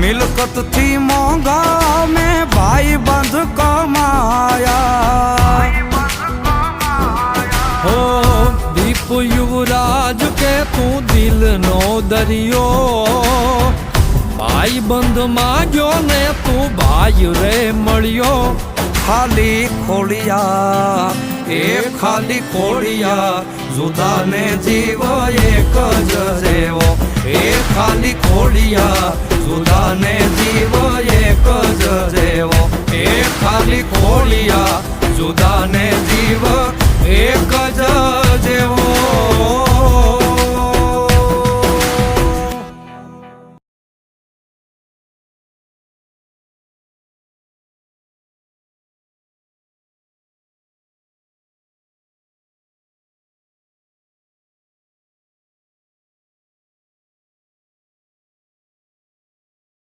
મિલકતથી મોંઘા મેં ભાઈ બંધ કમાયા. હો, દીપ યુવરાજ કે તું દિલનો દરિયો. ભાઈ બંધ માગ્યો ને તું ભાઈ રે મળ્યો. ખાલી ખોડિયા એ ખાલી ખોડિયા જુદાને જીવ એક જ ખાલી ખોડિયા જુદાને જીવ એક જ જેવો. એ ખાલી ખોડિયા જુદાને જીવ એક